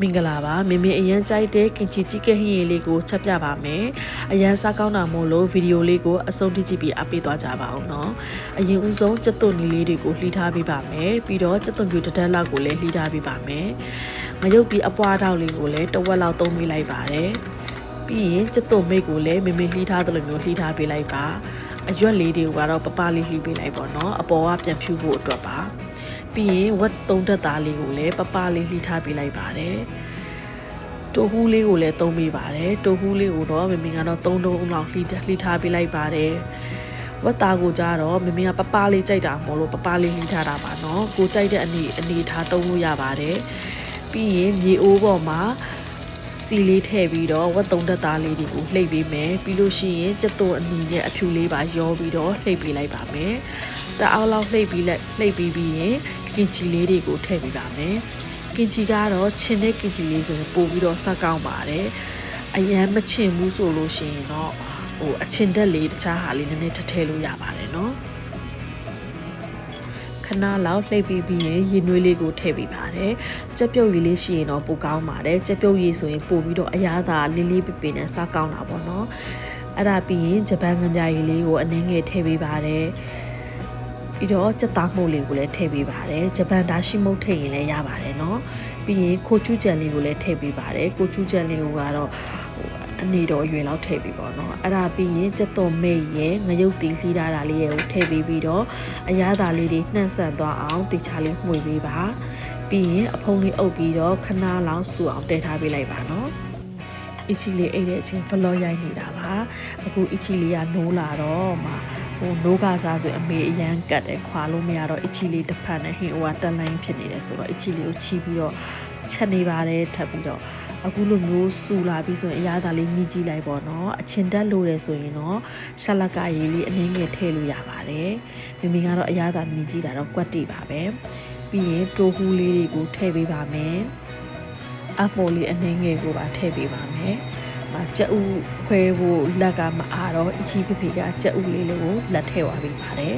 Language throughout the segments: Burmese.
မင်္ဂလာပါမမေအရန်ကြိုက်တဲ့ခင်ချီကြီးကဟင်းရည်လေးကိုချက်ပြပါမယ်အရန်စားကောင်းတာမို့လို့ဗီဒီယိုလေးကိုအဆုံးထိကြည့်ပြီးအပေးသွားကြပါအောင်နော်အရင်ဦးဆုံးစက်သွန်နီလေးတွေကိုလှီထားပေးပါမယ်ပြီးတော့စက်သွန်ပြူတစ်တက်လောက်ကိုလည်းလှီထားပေးပါမယ်မရုပ်ပြီးအပွားတောက်လေးကိုလည်းတစ်ဝက်လောက်သုံးပေးလိုက်ပါတယ်ပြီးရင်စက်သွန်မိတ်ကိုလည်းမမေလှီထားသလိုမျိုးလှီထားပေးလိုက်ပါ အရွက်လေးတွေကိုကတော့ပပလေးလှီပေးလိုက်ပါတော့အပေါ်ကပြန်ဖြူဖို့အတွက်ပါပြီးရင်ဝက်သုံးတက်သားလေးကိုလည်းပပလေးလှီထားပေးလိုက်ပါတယ်တိုဟူးလေးကိုလည်းသုံးပေးပါတယ်တိုဟူးလေးကိုတော့မမင်းကတော့သုံးတုံးလောက်လှီလှီထားပေးလိုက်ပါတယ်ဝက်သားကိုကြတော့မမင်းကပပလေးကြိုက်တာမဟုတ်လို့ပပလေးလှီထားတာပါနော်ကိုကြိုက်တဲ့အနေအနေထားတုံးလို့ရပါတယ်ပြီးရင်မြေအိုးပေါ်မှာ စီလေးထည့်ပြီးတော့ဝက်သုံးတက်သားလေးတွေကိုလှိပ်ပေးမယ်ပြီးလို့ရှိရင်ကြက်သွန်အနီနဲ့အဖြူလေးပါရောပြီးတော့လှိပ်ပေးလိုက်ပါမယ်တအားလောက်လှိပ်ပြီးလိုက်လှိပ်ပြီးပြီးရင်ကင်ချီလေးတွေကိုထည့်ပေးပါမယ်ကင်ချီကတော့ချင်တဲ့ကင်ချီလေးဆိုရင်ပို့ပြီးတော့ဆက်ကောင်းပါတယ်အရန်မချင်ဘူးဆိုလို့ရှိရင်တော့ဟိုအချင်တက်လေးတခြားဟာလေးနည်းနည်းထထည့်လို့ရပါတယ်နော်ခ ဏလောက်လှိပ်ပြီးပြီးရင်ရေနွေးလေးကိုထည့်ပေးပါတယ်။ကြက်ပြုတ်ရည်လေးရှိရင်တော့ပိုကောင်းပါတယ်။ကြက်ပြုတ်ရည်ဆိုရင်ပိုပြီးတော့အရသာလေးလေးပပင်းနဲ့စားကောင်းတာပေါ့နော်။အဲ့ဒါပြီးရင်ဂျပန်ငပြရည်လေးကိုအနှင်းငယ်ထည့်ပေးပါတယ်။ပြီးတော့ကြက်သားမှုတ်လေးကိုလည်းထည့်ပေးပါတယ်။ဂျပန်ဒါရှိမုတ်ထည့်ရင်လည်းရပါတယ်နော်။ပြီးရင်ခိုချူးကြံလေးကိုလည်းထည့်ပေးပါတယ်။ကိုချူးကြံလေးကိုကတော့ဟို အနေတော်အရွယ်လောက်ထည့်ပေးပါတော့အဲ့ဒါပြီးရင်ကြက်သွန်မဲ့ရဲ့ငရုတ်တီလှီးထားတာလေးရဲ့ကိုထည့်ပေးပြီးတော့အရသာလေးတွေနှံ့ဆန်သွားအောင်တေချာလေးမှုေပေးပါပြီးရင်အဖုံးလေးအုပ်ပြီးတော့ခဏလောက်စူအောင်တဲထားပေးလိုက်ပါနော်အီချီလေးအိတ်တဲ့အချိန်ဖလောရိုက်နေတာပါအခုအီချီလေးကနိုးလာတော့မှဟိုနိုးကစားဆိုအမေအရန်ကတ်တယ်ခွာလို့မရတော့အီချီလေးတစ်ဖက်နဲ့ဟင်ဟိုကတက်လိုင်းဖြစ်နေတယ်ဆိုတော့အီချီလေးကိုချီပြီးတော့ချက်နေပါတယ်ထပ်ပြီးတော့ အခုလိုမျိုးစူလာပြီးဆိုရင်အရသာလေးမြည်ကြည့်လိုက်ပေါ့နော်အချင်တက်လို့တယ်ဆိုရင်တော့ရှလက်ကရေးလေးအနည်းငယ်ထည့်လို့ရပါတယ်မိမိကတော့အရသာမြည်ကြည့်တာတော့ကွက်တိပါပဲပြီးရင်တိုဟူးလေးတွေကိုထည့်ပေးပါမယ်အပေါ်လေးအနည်းငယ်ကိုပါထည့်ပေးပါမယ်မကြက်ဥခွဲဖို့လက်ကမအားတော့အချီဖေဖေကကြက်ဥလေးလေးကိုလက်ထည့်သွားပေးပါတယ်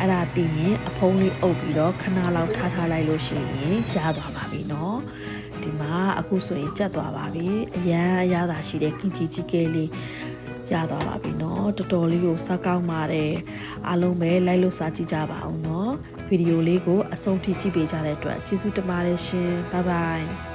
အဲ့ဒါပြီးရင်အဖုံးလေးအုပ်ပြီးတော့ခဏလောက်ထားထားလိုက်လို့ရှိရင်ရသွားပါပြီเนาะ ဒီမှာအခုဆိုရင်ကြက်သွားပါပြီအရန်အရသာရှိတဲ့ကင်ကြီးကြီးကဲလေးရသွားပါပြီเนาะတော်တော်လေးကိုစားကောင်းပါတယ်အားလုံးပဲလိုက်လို့စားကြည့်ကြပါအောင်เนาะဗီဒီယိုလေးကိုအဆုံးထိကြည့်ပေးကြတဲ့အတွက်ကျေးဇူးတင်ပါတယ်ရှင်ဘိုင်ဘိုင်